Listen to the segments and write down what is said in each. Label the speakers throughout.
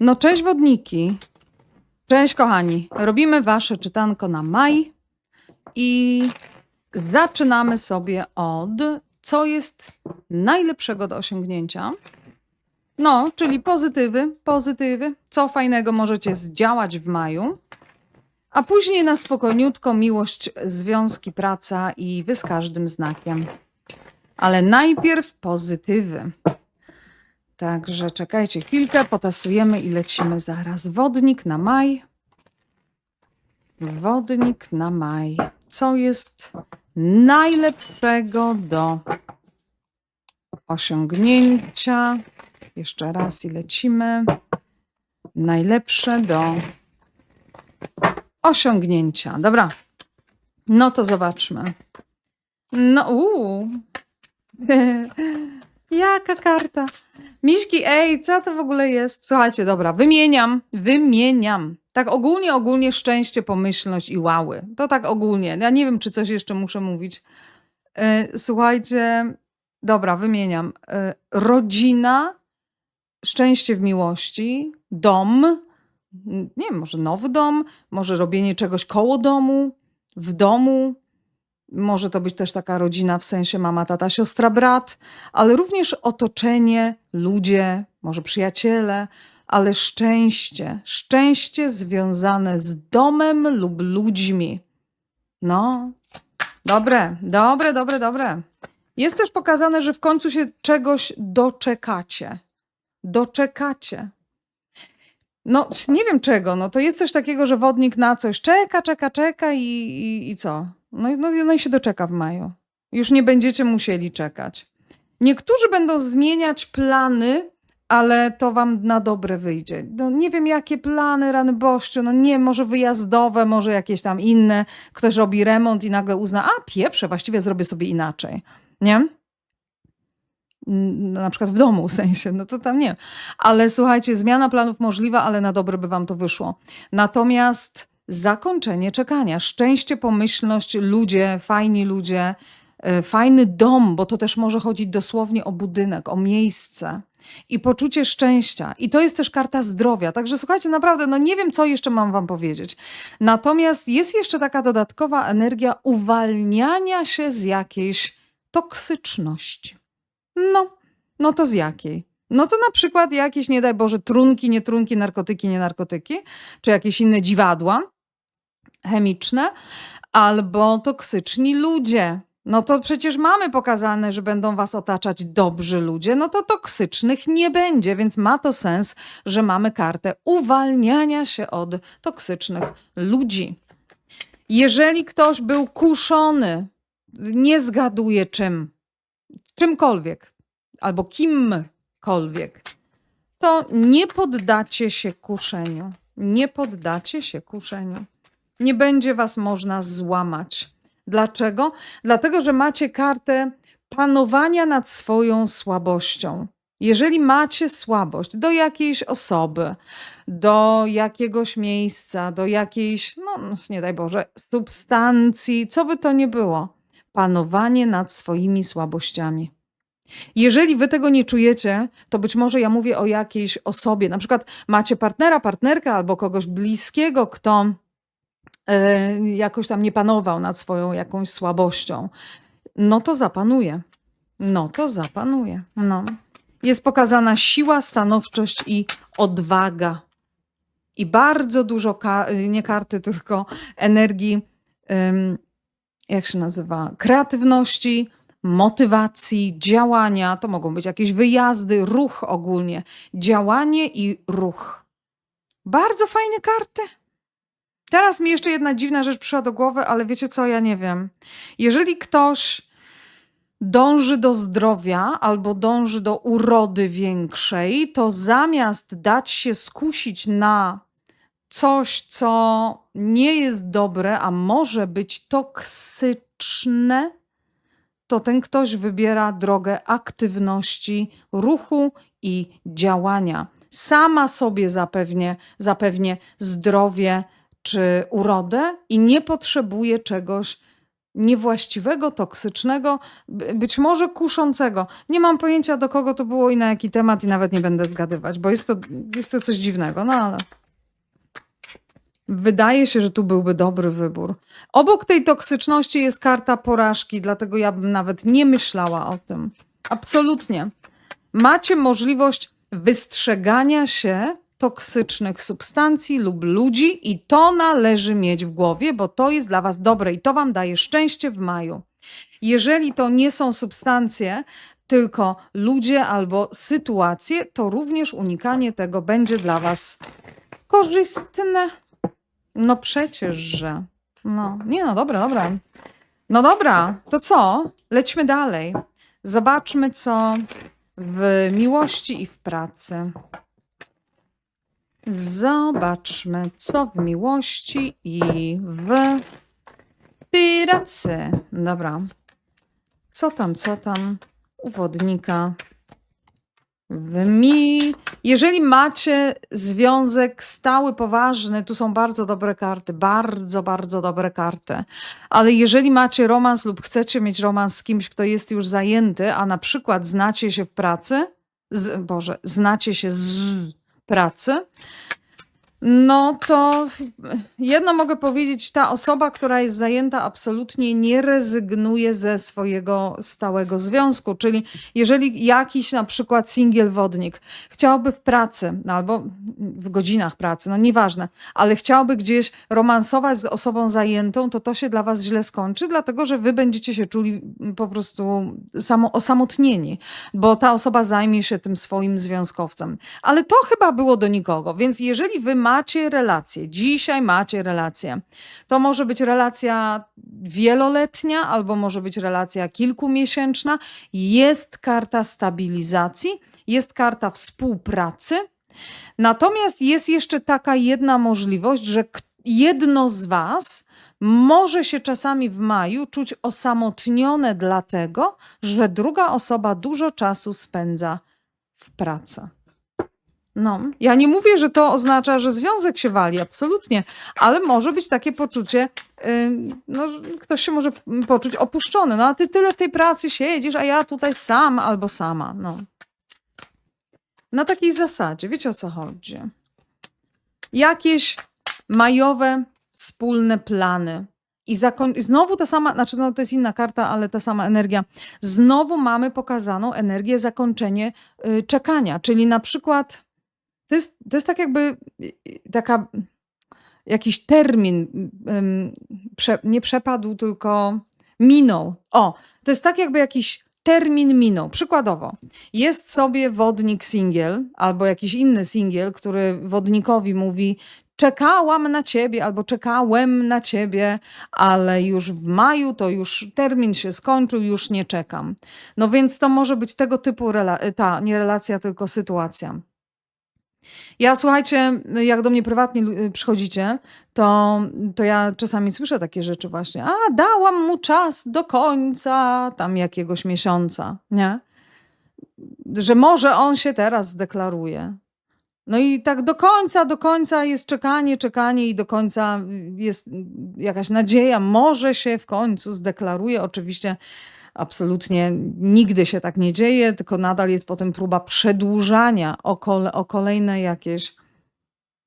Speaker 1: No cześć wodniki. Cześć kochani. Robimy wasze czytanko na maj i zaczynamy sobie od co jest najlepszego do osiągnięcia. No, czyli pozytywy, pozytywy, co fajnego możecie zdziałać w maju. A później na spokojniutko miłość, związki, praca i wy z każdym znakiem. Ale najpierw pozytywy. Także czekajcie chwilkę, potasujemy i lecimy zaraz. Wodnik na maj. Wodnik na maj. Co jest najlepszego do osiągnięcia? Jeszcze raz i lecimy. Najlepsze do osiągnięcia. Dobra. No to zobaczmy. No, uuu. Jaka karta? Miśki, ej, co to w ogóle jest? Słuchajcie, dobra, wymieniam, wymieniam. Tak ogólnie, ogólnie szczęście, pomyślność i łały. To tak ogólnie. Ja nie wiem, czy coś jeszcze muszę mówić. E, Słuchajcie, dobra, wymieniam. E, Rodzina, szczęście w miłości, dom, nie wiem, może nowy dom, może robienie czegoś koło domu, w domu. Może to być też taka rodzina w sensie mama, tata, siostra, brat, ale również otoczenie, ludzie, może przyjaciele, ale szczęście, szczęście związane z domem lub ludźmi. No, dobre, dobre, dobre, dobre. Jest też pokazane, że w końcu się czegoś doczekacie. Doczekacie. No, nie wiem czego. No, to jest coś takiego, że wodnik na coś czeka, czeka, czeka i, i, i co? No, i- no, no i się doczeka w maju. Już nie będziecie musieli czekać. Niektórzy będą zmieniać plany, ale to wam na dobre wyjdzie. No, nie wiem, jakie plany, rany bościu, no nie, może wyjazdowe, może jakieś tam inne. Ktoś robi remont i nagle uzna, a pieprze, właściwie zrobię sobie inaczej. Nie? Na przykład w domu, w sensie, no to tam nie. Ale słuchajcie, zmiana planów możliwa, ale na dobre by wam to wyszło. Natomiast zakończenie czekania, szczęście, pomyślność, ludzie, fajni ludzie, e, fajny dom, bo to też może chodzić dosłownie o budynek, o miejsce i poczucie szczęścia. I to jest też karta zdrowia. Także słuchajcie, naprawdę, no nie wiem, co jeszcze mam wam powiedzieć. Natomiast jest jeszcze taka dodatkowa energia uwalniania się z jakiejś toksyczności. No, no to z jakiej? No to na przykład jakieś, nie daj Boże, trunki, nie trunki, narkotyki, nie narkotyki, czy jakieś inne dziwadła chemiczne, albo toksyczni ludzie. No to przecież mamy pokazane, że będą was otaczać dobrzy ludzie, no to toksycznych nie będzie, więc ma to sens, że mamy kartę uwalniania się od toksycznych ludzi. Jeżeli ktoś był kuszony, nie zgaduję czym, czymkolwiek albo kimkolwiek, to nie poddacie się kuszeniu. Nie poddacie się kuszeniu. Nie będzie was można złamać. Dlaczego? Dlatego, że macie kartę panowania nad swoją słabością. Jeżeli macie słabość do jakiejś osoby, do jakiegoś miejsca, do jakiejś, no nie daj Boże, substancji, co by to nie było, panowanie nad swoimi słabościami. Jeżeli wy tego nie czujecie, to być może ja mówię o jakiejś osobie. Na przykład macie partnera, partnerkę albo kogoś bliskiego, kto e, jakoś tam nie panował nad swoją jakąś słabością. No to zapanuje. No to zapanuje. No. Jest pokazana siła, stanowczość i odwaga. I bardzo dużo, ka- nie karty, tylko energii, jak się nazywa, kreatywności, motywacji, działania. To mogą być jakieś wyjazdy, ruch ogólnie. Działanie i ruch. Bardzo fajne karty. Teraz mi jeszcze jedna dziwna rzecz przyszła do głowy, ale wiecie co, ja nie wiem. Jeżeli ktoś dąży do zdrowia albo dąży do urody większej, to zamiast dać się skusić na coś, co nie jest dobre, a może być toksyczne, to ten ktoś wybiera drogę aktywności, ruchu i działania. Sama sobie zapewnie, zapewnie zdrowie czy urodę i nie potrzebuje czegoś niewłaściwego, toksycznego, by- być może kuszącego. Nie mam pojęcia do kogo to było i na jaki temat i nawet nie będę zgadywać, bo jest to, jest to coś dziwnego, no ale wydaje się, że tu byłby dobry wybór. Obok tej toksyczności jest karta porażki, dlatego ja bym nawet nie myślała o tym. Absolutnie. Macie możliwość wystrzegania się toksycznych substancji lub ludzi i to należy mieć w głowie, bo to jest dla was dobre i to wam daje szczęście w maju. Jeżeli to nie są substancje, tylko ludzie albo sytuacje, to również unikanie tego będzie dla was korzystne. No przecież, że. No, nie no, dobra, dobra. No dobra, to co? Lećmy dalej. Zobaczmy, co w miłości i w pracy. Zobaczmy, co w miłości i w pracy. Dobra. Co tam, co tam u wodnika? W mi... Jeżeli macie związek stały, poważny, tu są bardzo dobre karty, bardzo, bardzo dobre karty. Ale jeżeli macie romans lub chcecie mieć romans z kimś, kto jest już zajęty, a na przykład znacie się w pracy, z, Boże, znacie się z pracy, no to jedno mogę powiedzieć, ta osoba, która jest zajęta, absolutnie nie rezygnuje ze swojego stałego związku. Czyli jeżeli jakiś na przykład singiel wodnik chciałby w pracy, no albo w godzinach pracy, no nieważne, ale chciałby gdzieś romansować z osobą zajętą, to to się dla was źle skończy, dlatego że wy będziecie się czuli po prostu samo, osamotnieni, bo ta osoba zajmie się tym swoim związkowcem. Ale to chyba było do nikogo, więc jeżeli wy macie relację, dzisiaj macie relację, to może być relacja wieloletnia albo może być relacja kilkumiesięczna. Jest karta stabilizacji, jest karta współpracy. Natomiast jest jeszcze taka jedna możliwość, że jedno z Was może się czasami w maju czuć osamotnione, dlatego że druga osoba dużo czasu spędza w pracy. No, ja nie mówię, że to oznacza, że związek się wali, absolutnie, ale może być takie poczucie, no, ktoś się może poczuć opuszczony. No, a ty tyle w tej pracy siedzisz, a ja tutaj sam albo sama. No. Na takiej zasadzie, wiecie o co chodzi? Jakieś majowe, wspólne plany. I znowu ta sama, znaczy no to jest inna karta, ale ta sama energia. Znowu mamy pokazaną energię zakończenie y, czekania, czyli na przykład to jest, to jest tak jakby taka jakiś termin prze, nie przepadł, tylko minął. O, to jest tak jakby jakiś termin minął. Przykładowo, jest sobie wodnik singiel albo jakiś inny singiel, który wodnikowi mówi czekałam na ciebie albo czekałem na ciebie, ale już w maju to już termin się skończył, już nie czekam. No więc to może być tego typu rela- ta nie relacja, tylko sytuacja. Ja słuchajcie, jak do mnie prywatnie przychodzicie, to, to ja czasami słyszę takie rzeczy właśnie. A, dałam mu czas do końca tam jakiegoś miesiąca, nie? Że może on się teraz zdeklaruje. No i tak do końca, do końca jest czekanie, czekanie i do końca jest jakaś nadzieja, może się w końcu zdeklaruje. Oczywiście absolutnie nigdy się tak nie dzieje, tylko nadal jest potem próba przedłużania o, kole, o kolejne jakieś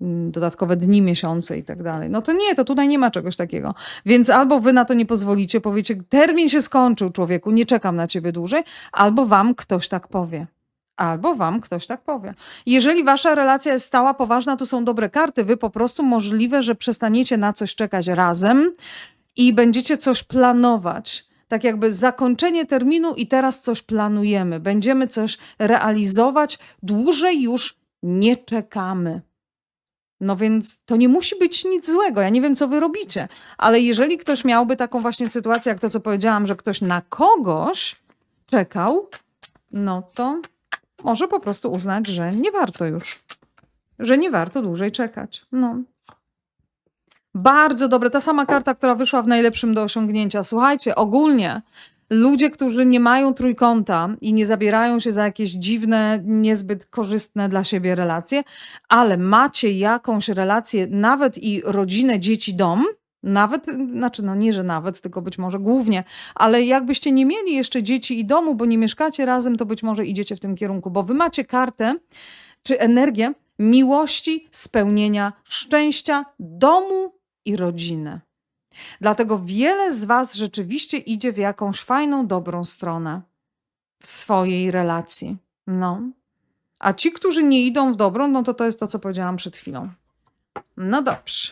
Speaker 1: mm, dodatkowe dni, miesiące i tak dalej. No to nie, to tutaj nie ma czegoś takiego. Więc albo wy na to nie pozwolicie, powiecie, termin się skończył, człowieku, nie czekam na ciebie dłużej, albo wam ktoś tak powie. Albo wam ktoś tak powie. Jeżeli wasza relacja jest stała, poważna, tu są dobre karty. Wy po prostu możliwe, że przestaniecie na coś czekać razem i będziecie coś planować. Tak jakby zakończenie terminu i teraz coś planujemy. Będziemy coś realizować. Dłużej już nie czekamy. No więc to nie musi być nic złego. Ja nie wiem, co wy robicie, ale jeżeli ktoś miałby taką właśnie sytuację, jak to, co powiedziałam, że ktoś na kogoś czekał, no to może po prostu uznać, że nie warto już. Że nie warto dłużej czekać. No. Bardzo dobre. Ta sama karta, która wyszła w najlepszym do osiągnięcia. Słuchajcie, ogólnie ludzie, którzy nie mają trójkąta i nie zabierają się za jakieś dziwne, niezbyt korzystne dla siebie relacje, ale macie jakąś relację, nawet i rodzinę, dzieci, dom, Nawet, znaczy, no nie, że nawet, tylko być może głównie, ale jakbyście nie mieli jeszcze dzieci i domu, bo nie mieszkacie razem, to być może idziecie w tym kierunku, bo wy macie kartę czy energię miłości, spełnienia, szczęścia, domu i rodziny. Dlatego wiele z Was rzeczywiście idzie w jakąś fajną, dobrą stronę w swojej relacji. No. A ci, którzy nie idą w dobrą, no to to jest to, co powiedziałam przed chwilą. No dobrze.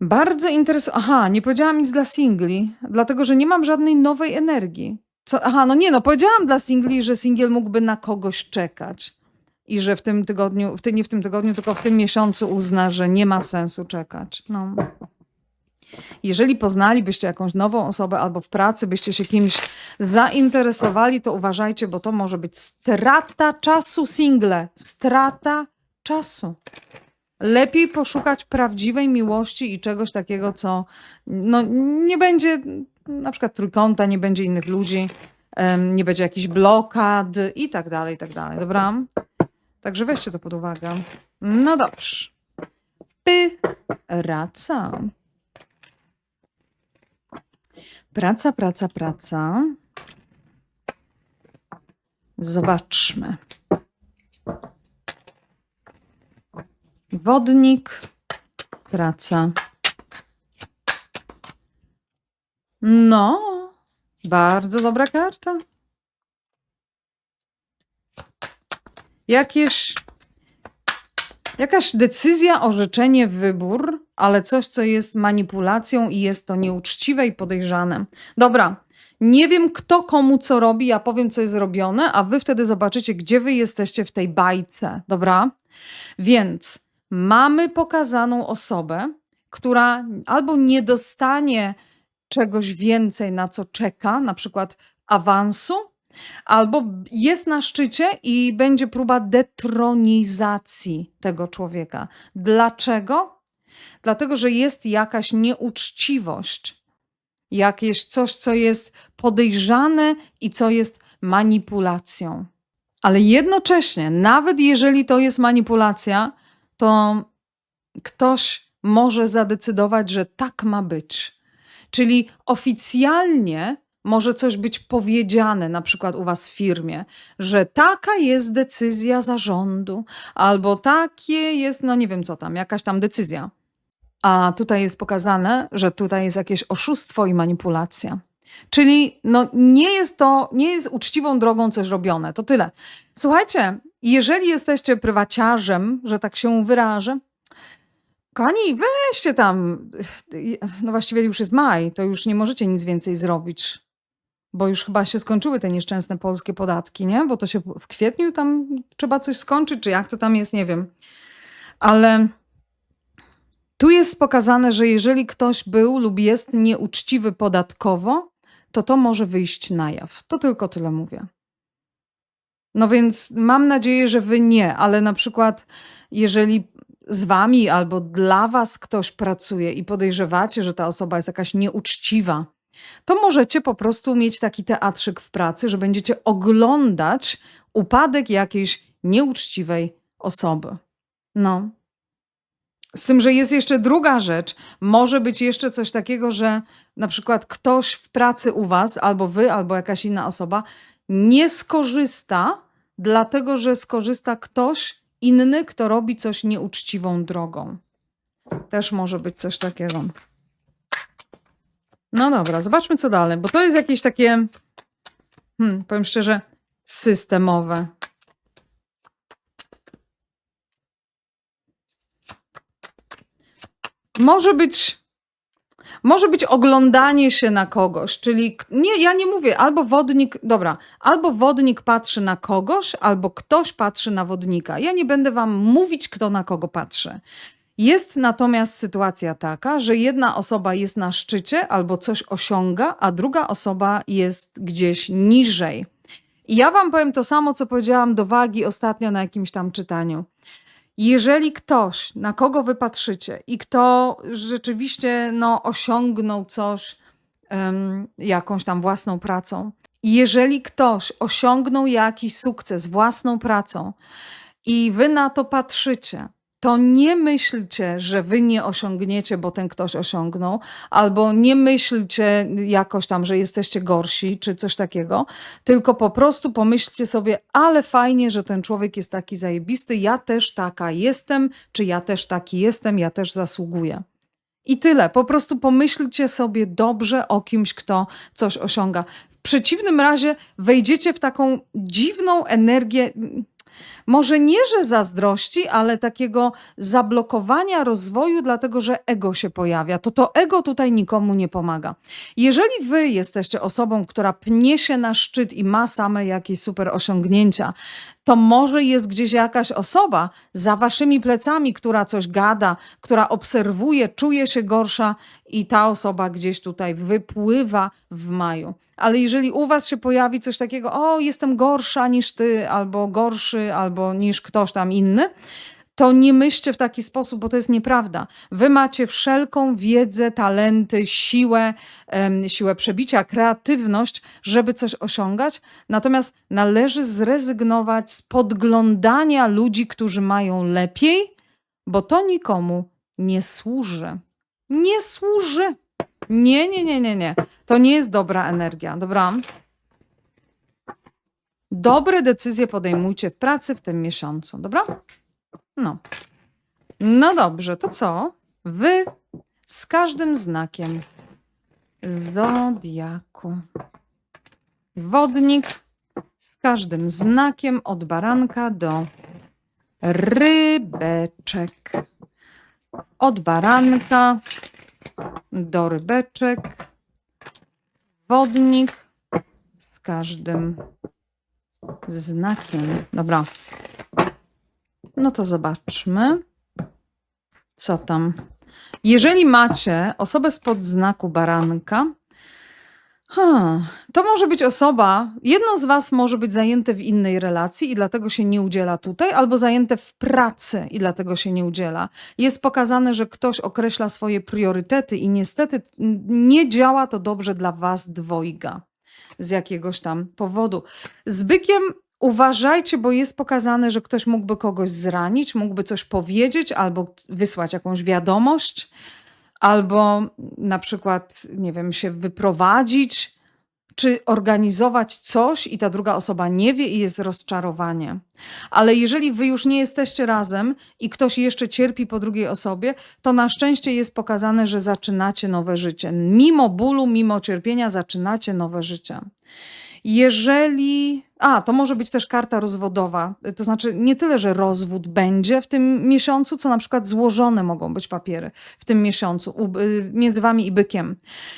Speaker 1: Bardzo interesujące. Aha, nie powiedziałam nic dla singli, dlatego że nie mam żadnej nowej energii. Co? Aha, no nie, no powiedziałam dla singli, że singiel mógłby na kogoś czekać. I że w tym tygodniu, w ty, nie w tym tygodniu, tylko w tym miesiącu uzna, że nie ma sensu czekać. No. Jeżeli poznalibyście jakąś nową osobę albo w pracy byście się kimś zainteresowali, to uważajcie, bo to może być strata czasu single. Strata czasu. Lepiej poszukać prawdziwej miłości i czegoś takiego, co no, nie będzie na przykład trójkąta, nie będzie innych ludzi, nie będzie jakichś blokad i tak dalej, i tak dalej. Dobra? Także weźcie to pod uwagę. No dobrze. Py, raca. Praca, praca, praca. Zobaczmy. Wodnik, praca. No, bardzo dobra karta. Jakieś, jakaś decyzja, orzeczenie, wybór, ale coś, co jest manipulacją i jest to nieuczciwe i podejrzane. Dobra, nie wiem, kto komu co robi, ja powiem, co jest robione, a wy wtedy zobaczycie, gdzie wy jesteście w tej bajce, dobra? Więc mamy pokazaną osobę, która albo nie dostanie czegoś więcej, na co czeka, na przykład awansu, albo jest na szczycie i będzie próba detronizacji tego człowieka. Dlaczego? Dlatego, że jest jakaś nieuczciwość, jakieś coś, co jest podejrzane i co jest manipulacją. Ale jednocześnie, nawet jeżeli to jest manipulacja, to ktoś może zadecydować, że tak ma być. Czyli oficjalnie może coś być powiedziane, na przykład u Was w firmie, że taka jest decyzja zarządu, albo takie jest, no nie wiem co tam, jakaś tam decyzja. A tutaj jest pokazane, że tutaj jest jakieś oszustwo i manipulacja. Czyli no, nie jest to, nie jest uczciwą drogą coś robione. To tyle. Słuchajcie, jeżeli jesteście prywaciarzem, że tak się wyrażę, kochani, weźcie tam, no właściwie już jest maj, to już nie możecie nic więcej zrobić, bo już chyba się skończyły te nieszczęsne polskie podatki, nie? Bo to się w kwietniu tam trzeba coś skończyć, czy jak to tam jest, nie wiem. Ale tu jest pokazane, że jeżeli ktoś był lub jest nieuczciwy podatkowo, to to może wyjść na jaw. To tylko tyle mówię. No więc mam nadzieję, że wy nie, ale na przykład jeżeli z wami albo dla was ktoś pracuje i podejrzewacie, że ta osoba jest jakaś nieuczciwa, to możecie po prostu mieć taki teatrzyk w pracy, że będziecie oglądać upadek jakiejś nieuczciwej osoby. No. Z tym, że jest jeszcze druga rzecz. Może być jeszcze coś takiego, że na przykład ktoś w pracy u was, albo wy, albo jakaś inna osoba, nie skorzysta, dlatego że skorzysta ktoś inny, kto robi coś nieuczciwą drogą. Też może być coś takiego. No dobra, zobaczmy co dalej, bo to jest jakieś takie, hmm, powiem szczerze, systemowe. Może być, może być oglądanie się na kogoś, czyli nie, ja nie mówię, albo wodnik, dobra, albo wodnik patrzy na kogoś, albo ktoś patrzy na wodnika. Ja nie będę wam mówić, kto na kogo patrzy. Jest natomiast sytuacja taka, że jedna osoba jest na szczycie albo coś osiąga, a druga osoba jest gdzieś niżej. I ja wam powiem to samo, co powiedziałam do wagi ostatnio na jakimś tam czytaniu. Jeżeli ktoś, na kogo wy patrzycie i kto rzeczywiście no, osiągnął coś em, jakąś tam własną pracą, jeżeli ktoś osiągnął jakiś sukces własną pracą i wy na to patrzycie to nie myślcie, że wy nie osiągniecie, bo ten ktoś osiągnął, albo nie myślcie jakoś tam, że jesteście gorsi, czy coś takiego, tylko po prostu pomyślcie sobie, ale fajnie, że ten człowiek jest taki zajebisty, ja też taka jestem, czy ja też taki jestem, ja też zasługuję. I tyle. Po prostu pomyślcie sobie dobrze o kimś, kto coś osiąga. W przeciwnym razie wejdziecie w taką dziwną energię, może nie, że zazdrości, ale takiego zablokowania rozwoju, dlatego że ego się pojawia. To to ego tutaj nikomu nie pomaga. Jeżeli wy jesteście osobą, która pnie się na szczyt i ma same jakieś super osiągnięcia, to może jest gdzieś jakaś osoba za waszymi plecami, która coś gada, która obserwuje, czuje się gorsza i ta osoba gdzieś tutaj wypływa w maju. Ale jeżeli u was się pojawi coś takiego, o, jestem gorsza niż ty, albo gorszy, albo niż ktoś tam inny, to nie myślcie w taki sposób, bo to jest nieprawda. Wy macie wszelką wiedzę, talenty, siłę, em, siłę przebicia, kreatywność, żeby coś osiągać. Natomiast należy zrezygnować z podglądania ludzi, którzy mają lepiej, bo to nikomu nie służy. Nie służy. Nie, nie, nie, nie, nie. To nie jest dobra energia, dobra? Dobre decyzje podejmujcie w pracy w tym miesiącu, dobra? No. No dobrze, to co? Wy z każdym znakiem zodiaku. Wodnik z każdym znakiem od baranka do rybeczek. Od baranka do rybeczek. Wodnik z każdym znakiem. Dobra. No to zobaczmy, co tam. Jeżeli macie osobę spod znaku baranka, hmm, to może być osoba, jedno z Was może być zajęte w innej relacji i dlatego się nie udziela tutaj, albo zajęte w pracy i dlatego się nie udziela. Jest pokazane, że ktoś określa swoje priorytety i niestety nie działa to dobrze dla Was dwojga z jakiegoś tam powodu. Z bykiem Uważajcie, bo jest pokazane, że ktoś mógłby kogoś zranić, mógłby coś powiedzieć albo wysłać jakąś wiadomość, albo na przykład, nie wiem, się wyprowadzić, czy organizować coś i ta druga osoba nie wie i jest rozczarowanie. Ale jeżeli wy już nie jesteście razem i ktoś jeszcze cierpi po drugiej osobie, to na szczęście jest pokazane, że zaczynacie nowe życie. Mimo bólu, mimo cierpienia zaczynacie nowe życie. Jeżeli. A, to może być też karta rozwodowa. To znaczy, nie tyle, że rozwód będzie w tym miesiącu, co na przykład złożone mogą być papiery w tym miesiącu y, między wami i bykiem.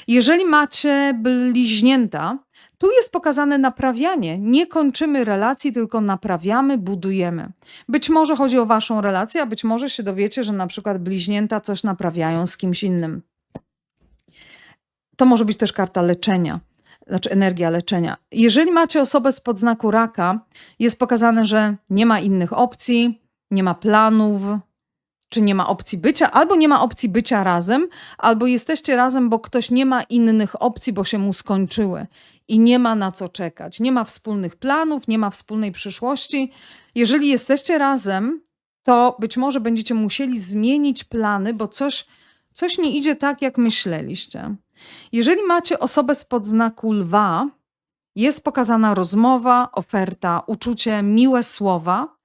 Speaker 1: Jeżeli macie bliźnięta, tu jest pokazane naprawianie. Nie kończymy relacji, tylko naprawiamy, budujemy. Być może chodzi o waszą relację, a być może się dowiecie, że na przykład bliźnięta coś naprawiają z kimś innym. To może być też karta leczenia znaczy energia leczenia. Jeżeli macie osobę z podznaku raka, jest pokazane, że nie ma innych opcji, nie ma planów, czy nie ma opcji bycia, albo nie ma opcji bycia razem, albo jesteście razem, bo ktoś nie ma innych opcji, bo się mu skończyły i nie ma na co czekać. Nie ma wspólnych planów, nie ma wspólnej przyszłości. Jeżeli jesteście razem, to być może będziecie musieli zmienić plany, bo coś, coś nie idzie tak, jak myśleliście. Jeżeli macie osobę spod znaku lwa, jest pokazana rozmowa, oferta, uczucie, miłe słowa.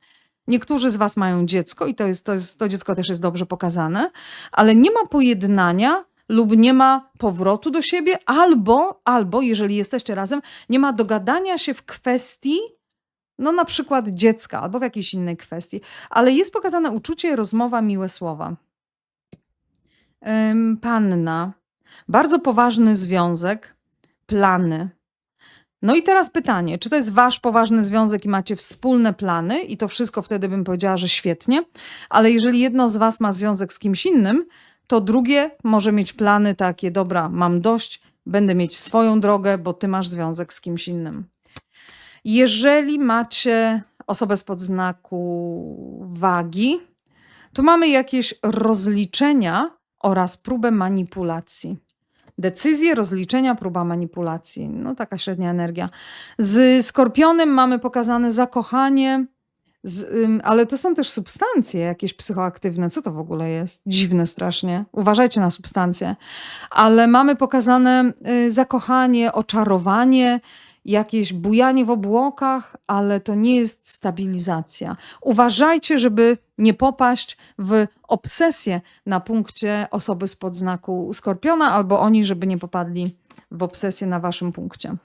Speaker 1: Niektórzy z Was mają dziecko i to, jest, to, jest, to dziecko też jest dobrze pokazane, ale nie ma pojednania lub nie ma powrotu do siebie, albo, albo jeżeli jesteście razem, nie ma dogadania się w kwestii, no na przykład dziecka, albo w jakiejś innej kwestii, ale jest pokazane uczucie, rozmowa, miłe słowa. Panna. Bardzo poważny związek, plany. No i teraz pytanie, czy to jest wasz poważny związek i macie wspólne plany i to wszystko wtedy bym powiedziała, że świetnie, ale jeżeli jedno z was ma związek z kimś innym, to drugie może mieć plany takie, dobra, mam dość, będę mieć swoją drogę, bo ty masz związek z kimś innym. Jeżeli macie osobę spod znaku wagi, to mamy jakieś rozliczenia oraz próbę manipulacji. Decyzje, rozliczenia, próba manipulacji. No taka średnia energia. Z skorpionem mamy pokazane zakochanie, Z, ale to są też substancje jakieś psychoaktywne. Co to w ogóle jest? Dziwne strasznie. Uważajcie na substancje. Ale mamy pokazane y, zakochanie, oczarowanie, jakieś bujanie w obłokach, ale to nie jest stabilizacja. Uważajcie, żeby nie popaść w obsesję na punkcie osoby spod znaku skorpiona, albo oni, żeby nie popadli w obsesję na waszym punkcie.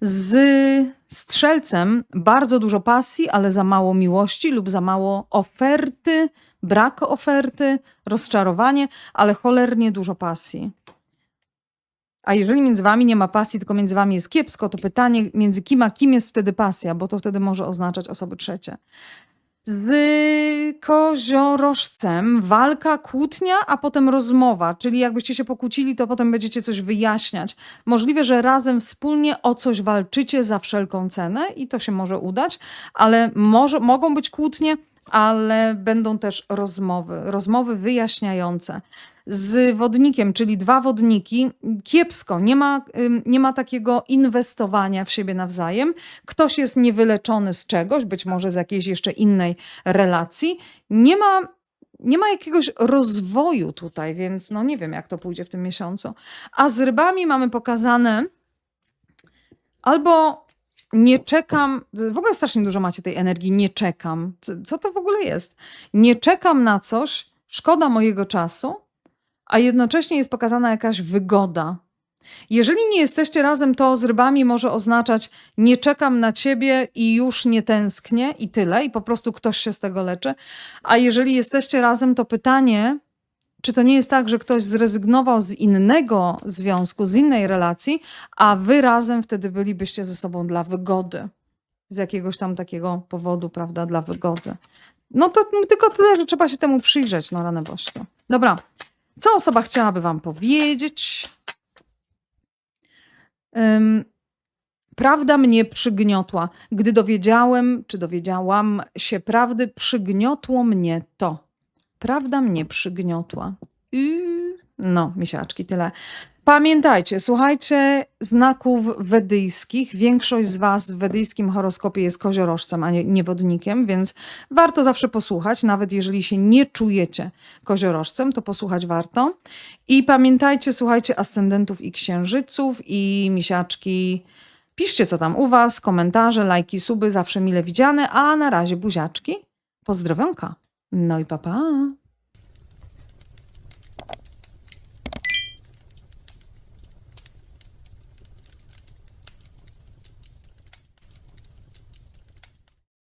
Speaker 1: Z strzelcem bardzo dużo pasji, ale za mało miłości lub za mało oferty, brak oferty, rozczarowanie, ale cholernie dużo pasji. A jeżeli między wami nie ma pasji, tylko między wami jest kiepsko, to pytanie między kim a kim jest wtedy pasja, bo to wtedy może oznaczać osoby trzecie. Z koziorożcem walka, kłótnia, a potem rozmowa, czyli jakbyście się pokłócili, to potem będziecie coś wyjaśniać. Możliwe, że razem wspólnie o coś walczycie za wszelką cenę i to się może udać, ale może, mogą być kłótnie, ale będą też rozmowy, rozmowy wyjaśniające. Z wodnikiem, czyli dwa wodniki, kiepsko, nie ma, nie ma takiego inwestowania w siebie nawzajem. Ktoś jest niewyleczony z czegoś, być może z jakiejś jeszcze innej relacji. Nie ma, nie ma jakiegoś rozwoju tutaj, więc no nie wiem, jak to pójdzie w tym miesiącu. A z rybami mamy pokazane albo nie czekam, w ogóle strasznie dużo macie tej energii, nie czekam. Co, co to w ogóle jest? Nie czekam na coś, szkoda mojego czasu, a jednocześnie jest pokazana jakaś wygoda. Jeżeli nie jesteście razem, to z rybami może oznaczać nie czekam na ciebie i już nie tęsknię i tyle, i po prostu ktoś się z tego leczy. A jeżeli jesteście razem, to pytanie, czy to nie jest tak, że ktoś zrezygnował z innego związku, z innej relacji, a wy razem wtedy bylibyście ze sobą dla wygody? Z jakiegoś tam takiego powodu, prawda, dla wygody. No to tylko tyle, że trzeba się temu przyjrzeć, no rane bośko. Dobra, co osoba chciałaby wam powiedzieć? Ym, prawda mnie przygniotła. Gdy dowiedziałem, czy dowiedziałam się prawdy, przygniotło mnie to. Prawda mnie przygniotła. Yy, no, misiaczki, tyle. Pamiętajcie, słuchajcie znaków wedyjskich. Większość z Was w wedyjskim horoskopie jest koziorożcem, a nie niewodnikiem, więc warto zawsze posłuchać, nawet jeżeli się nie czujecie koziorożcem, to posłuchać warto. I pamiętajcie, słuchajcie ascendentów i księżyców i misiaczki. Piszcie, co tam u Was, komentarze, lajki, suby, zawsze mile widziane, a na razie buziaczki. Pozdrowionka. No i papa. Pa.